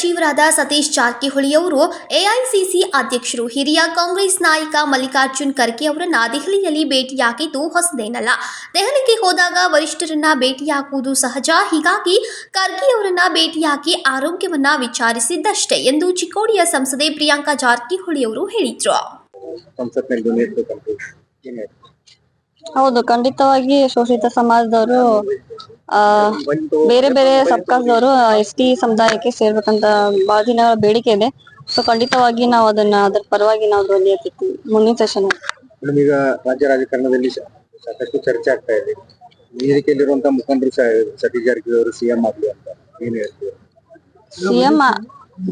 ಸಚಿವರಾದ ಸತೀಶ್ ಜಾರಕಿಹೊಳಿ ಅವರು ಎಐಸಿಸಿ ಅಧ್ಯಕ್ಷರು, ಹಿರಿಯ ಕಾಂಗ್ರೆಸ್ ನಾಯಕ ಮಲ್ಲಿಕಾರ್ಜುನ್ ಖರ್ಗೆ ಅವರನ್ನ ದೆಹಲಿಯಲ್ಲಿ ಭೇಟಿಯಾಗಿದ್ದು ಹೊಸದೇನಲ್ಲ. ದೆಹಲಿಗೆ ಹೋದಾಗ ವರಿಷ್ಠರನ್ನ ಭೇಟಿಯಾಗುವುದು ಸಹಜ. ಹೀಗಾಗಿ ಖರ್ಗೆ ಅವರನ್ನ ಭೇಟಿಯಾಗಿ ಆರೋಗ್ಯವನ್ನ ವಿಚಾರಿಸಿದ್ದಷ್ಟೇ ಎಂದು ಚಿಕ್ಕೋಡಿಯ ಸಂಸದೆ ಪ್ರಿಯಾಂಕಾ ಜಾರಕಿಹೊಳಿ ಅವರು ಹೇಳಿದ್ರು. ಹೌದು ಖಂಡಿತವಾಗಿ ಶೋಷಿತ ಸಮಾಜದವರು ಆ ಬೇರೆ ಬೇರೆ ಸಬ್ಕಾಸ್ದವರು ಎಸ್ ಟಿ ಸಮುದಾಯಕ್ಕೆ ಸೇರ್ಬೇಕಂತ ಬಹಳ ದಿನ ಬೇಡಿಕೆ ಇದೆ. ಸೊ ಖಂಡಿತವಾಗಿ ನಾವು ಅದನ್ನ ಅದ್ರ ಪರವಾಗಿ ನಾವು ಧ್ವನಿ ಎತ್ತಿರ್ತೀವಿ ಮುಂದಿನ ಸೆಷನ್ ಮೇಡಮ್ ಈಗ ರಾಜ್ಯ ರಾಜಕಾರಣದಲ್ಲಿ ಸಾಕಷ್ಟು ಚರ್ಚೆ ಆಗ್ತಾ ಇದೆ. ವೇದಿಕೆಯಲ್ಲಿರುವಂತ ಮುಖಂಡರು ಸತೀಶ್ ಜಾರಕಿಹೊಳಿ ಅವರು ಸಿಎಂ ಆಗ್ಲಿ ಅಂತ ಏನು ಹೇಳ್ತೀವಿ ಸಿಎಂ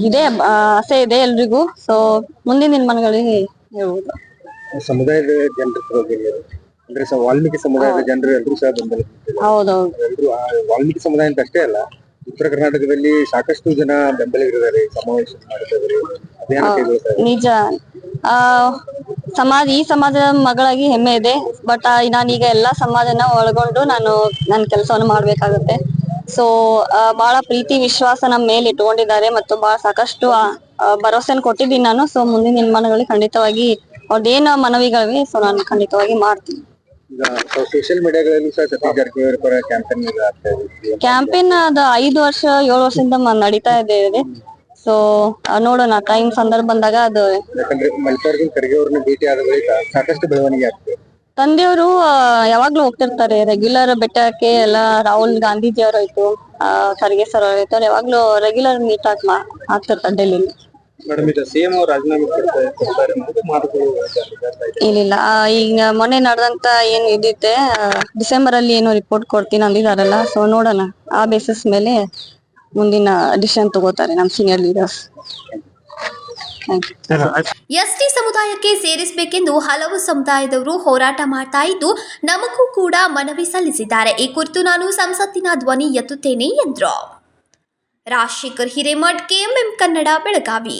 ಇದೆ ಆಸೆ ಇದೆ ಎಲ್ರಿಗೂ. ಸೊ ಮುಂದಿನ ದಿನಮಾನಗಳಿಗೆ ಹೇಳ್ಬೋದು. ಸಮುದಾಯದ ಜನರ ಪರವಾಗಿ? ಅಂದ್ರೆ ಸಹ ವಾಲ್ಮೀಕಿ ಸಮುದಾಯದ ಜನರು ಎಲ್ಲರೂ ಸಹ ಬೆಂಬಲ ಹೌದೌದು. ವಾಲ್ಮೀಕಿ ಸಮುದಾಯ ಅಂತ ಅಷ್ಟೇ ಅಲ್ಲ ಉತ್ತರ ಕರ್ನಾಟಕದಲ್ಲಿ ಸಾಕಷ್ಟು ಜನ ಬೆಂಬಲಿಗರಿದ್ದಾರೆ ಸಮಾವೇಶ ಅಭಿಯಾನ ಕೈಗೊಳ್ತಾರೆ. ನಿಜ. ಆ ಸಮಾಜ ಈ ಸಮಾಜದ ಮಗಳಾಗಿ ಹೆಮ್ಮೆ ಇದೆ ಬಟ್ ನಾನೀಗ ಎಲ್ಲಾ ಸಮಾಜನ ಒಳಗೊಂಡು ನಾನು ನನ್ನ ಕೆಲಸವನ್ನು ಮಾಡ್ಬೇಕಾಗುತ್ತೆ. ಸೊ ಬಹಳ ಪ್ರೀತಿ ವಿಶ್ವಾಸ ನಮ್ಮ ಮೇಲೆ ಇಟ್ಕೊಂಡಿದ್ದಾರೆ ಮತ್ತು ಬಹಳ ಸಾಕಷ್ಟು ಭರವಸೆನ ಕೊಟ್ಟಿದ್ದೀನಿ ನಾನು. ಸೊ ಮುಂದಿನ ನಿರ್ಮಾಣಗಳಿಗೆ ಖಂಡಿತವಾಗಿ ಅವ್ರದ್ದೇನು ಮನವಿಗಳಿವೆ ಸೊ ನಾನು ಖಂಡಿತವಾಗಿ ಮಾಡ್ತೀನಿ. ಸೋಷಿಯಲ್ ಮೀಡಿಯಾಗಳಲ್ಲೂ ಸಹ ಸತೀಶ್ ಜಾರಕಿಹೊಳಿ ಪರ ಕ್ಯಾಂಪೇನ್ ಆಗ್ತಾ ಇದೆ. ಕ್ಯಾಂಪೇನ್ ಅದು ಐದು ವರ್ಷ ಏಳು ವರ್ಷದಿಂದ ಮ- ನಡೀತಾ ಇದೆ ಸೊ ನೋಡೋಣ ಟೈಮ್ ಸಂದರ್ಭ ಬಂದಾಗ ಅದು ಯಾಕಂದ್ರೆ ಮಲ್ಲಿಕಾರ್ಜುನ್ ಖರ್ಗೆ ಅವ್ರನ್ನ ಭೇಟಿ ಆದ ಬಳಿಕ ಸಾಕಷ್ಟು ಬೆಳವಣಿಗೆ ಆಗ್ತದೆ. ತಂದೆಯವರು ಯಾವಾಗ್ಲೂ ಹೋಗ್ತಿರ್ತಾರೆ ರೆಗ್ಯುಲರ್ ಬೆಟ್ಟಕ್ಕೆ ಎಲ್ಲ ರಾಹುಲ್ ಗಾಂಧೀಜಿ ಅವರಾಯ್ತು ಆ, ಖರ್ಗೆ ಸರ್ ಅವರಾಯ್ತು ಅವ್ರು ಯಾವಾಗ್ಲೂ ರೆಗ್ಯುಲರ್ ಮೀಟ್ ಆಗ್ತಿರ್ತಾರೆ ಡೆಲ್ಲಿಲಿ ಮೇಡಮ್ ಅವರು ರಾಜೀನಾಮೆ ಕೊಡ್ತಾರೆ ಅನ್ನೋದು ಮಾತುಗಳು ಆ, ಈಗ ಮೊನ್ನೆ ನಡೆದಂತ ಏನ್ ಇದಿತ್ತೆ ಡಿಸೆಂಬರ್ ಅಲ್ಲಿ ಏನೋ ರಿಪೋರ್ಟ್ ಕೊಡ್ತೀನಿ ಅಂದಿದಾರಲ್ಲ ಸೊ ನೋಡೋಣ. ಆ ಬೇಸಿಸ್ ಮೇಲೆ ಮುಂದಿನ ಡಿಸಿಷನ್ ತಗೋತಾರೆ ನಮ್ senior leaders thank you ST ಸಮುದಾಯಕ್ಕೆ ಸೇರಿಸಬೇಕೆಂದು ಹಲವು ಸಮುದಾಯದವರು ಹೋರಾಟ ಮಾಡ್ತಾ ಇದ್ದು ನಮಗೂ ಕೂಡ ಮನವಿ ಸಲ್ಲಿಸಿದ್ದಾರೆ. ಈ ಕುರಿತು ನಾನು ಸಂಸತ್ತಿನ ಧ್ವನಿ ಎತ್ತುತ್ತೇನೆ ಎಂದರು. ರಾಜಶೇಖರ್ ಹಿರೇಮಠ್ ಕೆಎಂಎಂ ಕನ್ನಡ ಬೆಳಗಾವಿ